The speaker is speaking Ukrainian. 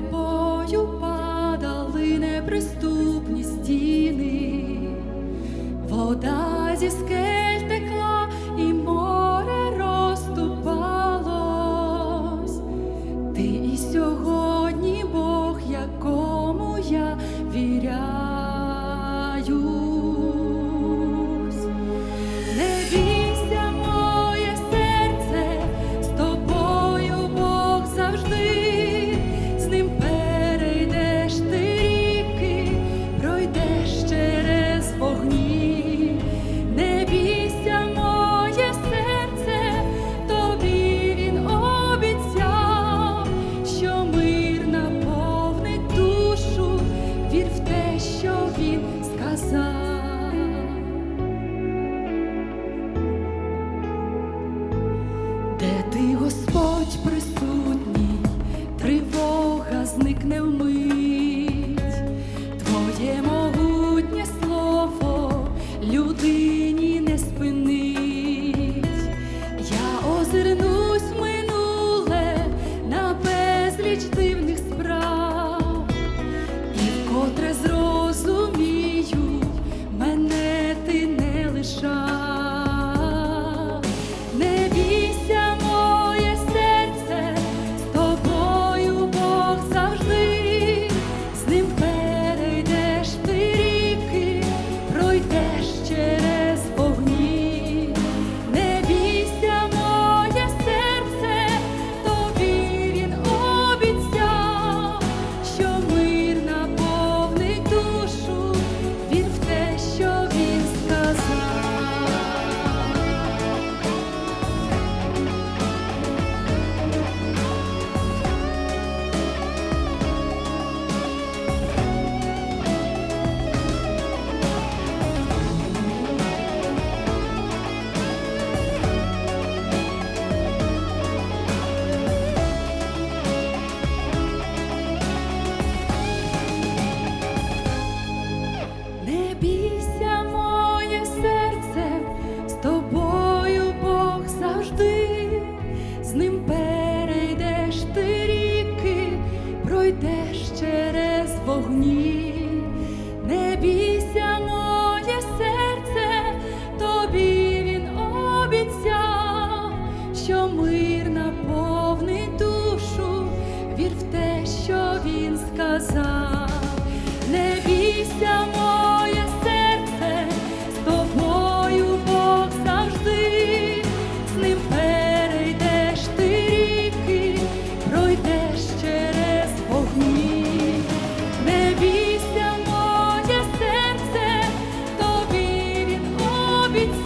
тобою падали неприступні стіни, вода зі скель текла і море розступалось, ти і сьогодні. краса. Де ти, Господь присутній, тривога зникне в мир. з ним перейдеш ти ріки, пройдеш через вогні, не бійся моє серце, тобі він обіцяв, що мир наповнить душу, вір в те, що він сказав. Ljubica